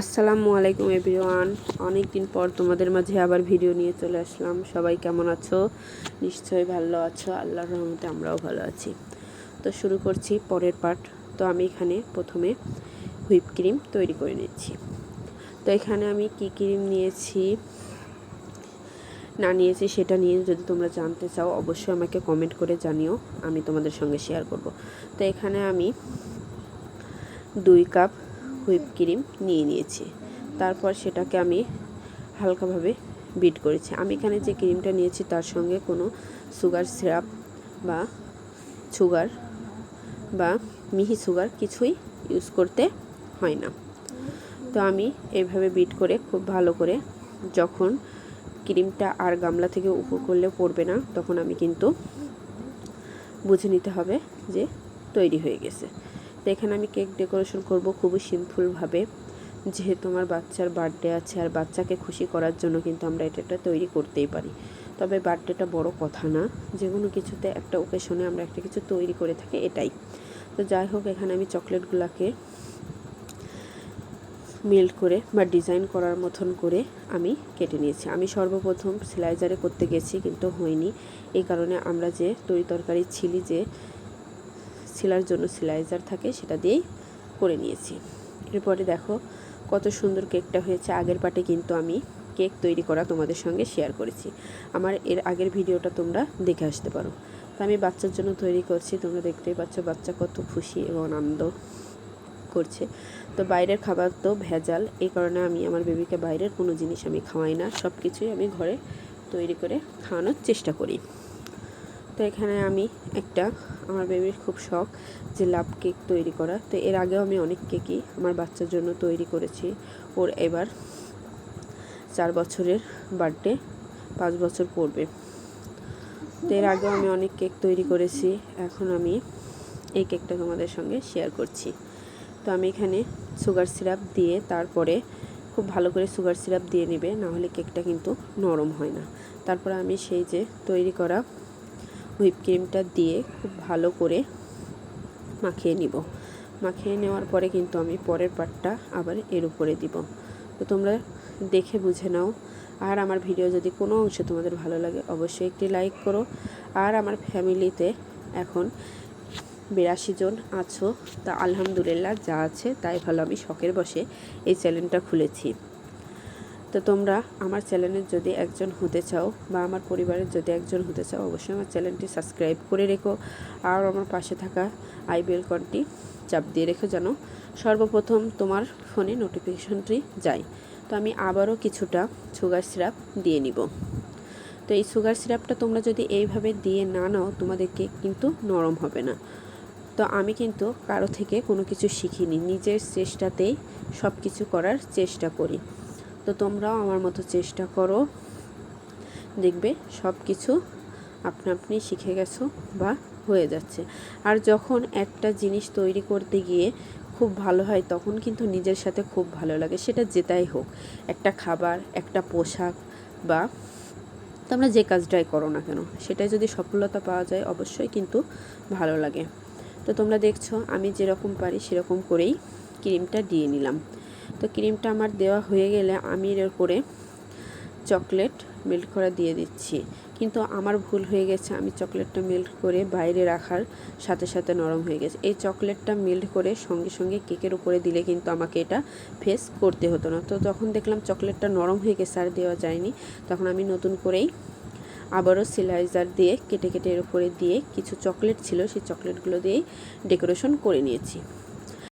আসসালামু আলাইকুম এভরিওয়ান। অনেক দিন পর তোমাদের মাঝে আবার ভিডিও নিয়ে চলে আসলাম। সবাই কেমন আছো? নিশ্চয়ই ভালো আছো। আল্লাহর রহমতে আমরাও ভালো আছি। তো শুরু করছি পরের পার্ট। তো আমি এখানে প্রথমে হুইপ ক্রিম তৈরি করে নিচ্ছি। তো এখানে আমি কি ক্রিম নিয়েছি, না নিয়েছি সেটা নিয়ে যদি তোমরা জানতে চাও, অবশ্যই আমাকে কমেন্ট করে জানিও। আমি তোমাদের সঙ্গে শেয়ার করব। তো এখানে আমি দুই কাপ হুইপ ক্রিম নিয়ে নিয়েছি। তারপর সেটাকে আমি হালকাভাবে বিট করেছি। আমি এখানে যে ক্রিমটা নিয়েছি তার সঙ্গে কোনো সুগার সিরাপ বা সুগার বা মিহি সুগার কিছুই ইউজ করতে হয় না। তো আমি এইভাবে বিট করে খুব ভালো করে যখন ক্রিমটা আর গামলা থেকে উপর করলে পড়বে না, তখন আমি কিন্তু বুঝে নিতে হবে যে তৈরি হয়ে গেছে। তো এখানে আমি কেক ডেকোরেশন করব খুবই সিম্পলভাবে। যেহেতু আমার বাচ্চার বার্থডে আছে আর বাচ্চাকে খুশি করার জন্য কিন্তু আমরা এটা একটা তৈরি করতেই পারি। তবে বার্থডেটা বড় কথা না, যে কোনো কিছুতে একটা ওকেশনে আমরা একটা কিছু তৈরি করে থাকি এটাই। তো যাই হোক, এখানে আমি চকলেটগুলোকে মেল্ট করে বা ডিজাইন করার মতন করে আমি কেটে নিয়েছি। আমি সর্বপ্রথম স্লাইজারে করতে গেছি কিন্তু হয়নি। এই কারণে আমরা যে তরি তরকারি ছিলি যে ছিলার জন্য সিলাইজার থাকে, সেটা দিয়েই করে নিয়েছি। এরপরে দেখো কত সুন্দর কেকটা হয়েছে। আগের পাটে কিন্তু আমি কেক তৈরি করা তোমাদের সঙ্গে শেয়ার করেছি। আমার এর আগের ভিডিওটা তোমরা দেখে আসতে পারো। তো আমি বাচ্চার জন্য তৈরি করছি। তোমরা দেখতেই পাচ্ছ বাচ্চা কত খুশি এবং আনন্দ করছে। তো বাইরের খাবার তো ভেজাল। এই কারণে আমি আমার বেবিকে বাইরের কোনো জিনিস আমি খাওয়াই না। সব কিছুই আমি ঘরে তৈরি করে খাওয়ানোর চেষ্টা করি। তো এখানে আমি একটা, আমার বেবির খুব শখ যে লাভ কেক তৈরি করা। তো এর আগেও আমি অনেক কেকই আমার বাচ্চার জন্য তৈরি করেছি। ওর এবার চার বছরের বার্থডে পাঁচ বছর পড়বে। তো এর আগেও আমি অনেক কেক তৈরি করেছি। এখন আমি এই কেকটা তোমাদের সঙ্গে শেয়ার করছি। তো আমি এখানে সুগার সিরাপ দিয়ে তারপরে খুব ভালো করে সুগার সিরাপ দিয়ে নেবে, নাহলে কেকটা কিন্তু নরম হয় না। তারপরে আমি সেই যে তৈরি করা হুইপ ক্রিমটা দিয়ে খুব ভালো করে মাখিয়ে নিব। মাখিয়ে নেওয়ার পরে কিন্তু আমি পরের পার্টটা আবার এর উপরে দিব। তো তোমরা দেখে বুঝে নাও। আর আমার ভিডিও যদি কোনো অংশে তোমাদের ভালো লাগে, অবশ্যই একটি লাইক করো। আর আমার ফ্যামিলিতে এখন বিরাশি জন আছো। তা আলহামদুলিল্লাহ যা আছে তাই ভালো। আমি শখের বসে এই চ্যানেলটা খুলেছি। তো তোমরা আমার চ্যানেলের যদি একজন হতে চাও বা আমার পরিবারের যদি একজন হতে চাও, অবশ্যই আমার চ্যানেলটি সাবস্ক্রাইব করে রেখো আর আমার পাশে থাকা আই বেলকনটি চাপ দিয়ে রেখো যেন সর্বপ্রথম তোমার ফোনে নোটিফিকেশনটি যায়। তো আমি আবারও কিছুটা সুগার সিরাপ দিয়ে নিব। তো এই সুগার সিরাপটা তোমরা যদি এইভাবে দিয়ে না নাও, তোমাদেরকে কিন্তু নরম হবে না। তো আমি কিন্তু কারও থেকে কোনো কিছু শিখিনি, নিজের চেষ্টাতেই সব কিছু করার চেষ্টা করি। তো তোমরাও আমার মতো চেষ্টা করো। দেখবে সব কিছু আপনা আপনি শিখে গেছো বা হয়ে যাচ্ছে। আর যখন একটা জিনিস তৈরি করতে গিয়ে খুব ভালো হয়, তখন কিন্তু নিজের সাথে খুব ভালো লাগে। সেটা যেটাই হোক, একটা খাবার, একটা পোশাক বা তোমরা যে কাজটাই করো না কেন, সেটাই যদি সফলতা পাওয়া যায়, অবশ্যই কিন্তু ভালো লাগে। তো তোমরা দেখছ, আমি যেরকম পারি সেরকম করেই ক্রিমটা দিয়ে নিলাম। তো ক্রিমটা আমার দেওয়া হয়ে গেলে আমি এর করে চকলেট মেল্ট করা দিয়ে দিচ্ছি। কিন্তু আমার ভুল হয়ে গেছে, আমি চকলেটটা মেল্ট করে বাইরে রাখার সাথে সাথে নরম হয়ে গেছে। এই চকলেটটা মেল্ট করে সঙ্গে সঙ্গে কেকের উপরে দিলে কিন্তু আমাকে এটা ফেস করতে হতো না। তো যখন দেখলাম চকলেটটা নরম হয়ে গেছে, আর দেওয়া যায়নি, তখন আমি নতুন করেই আবারও সিলাইজার দিয়ে কেটে কেটে এর উপরে দিয়ে কিছু চকলেট ছিল, সেই চকলেটগুলো দিয়েই ডেকোরেশন করে নিয়েছি।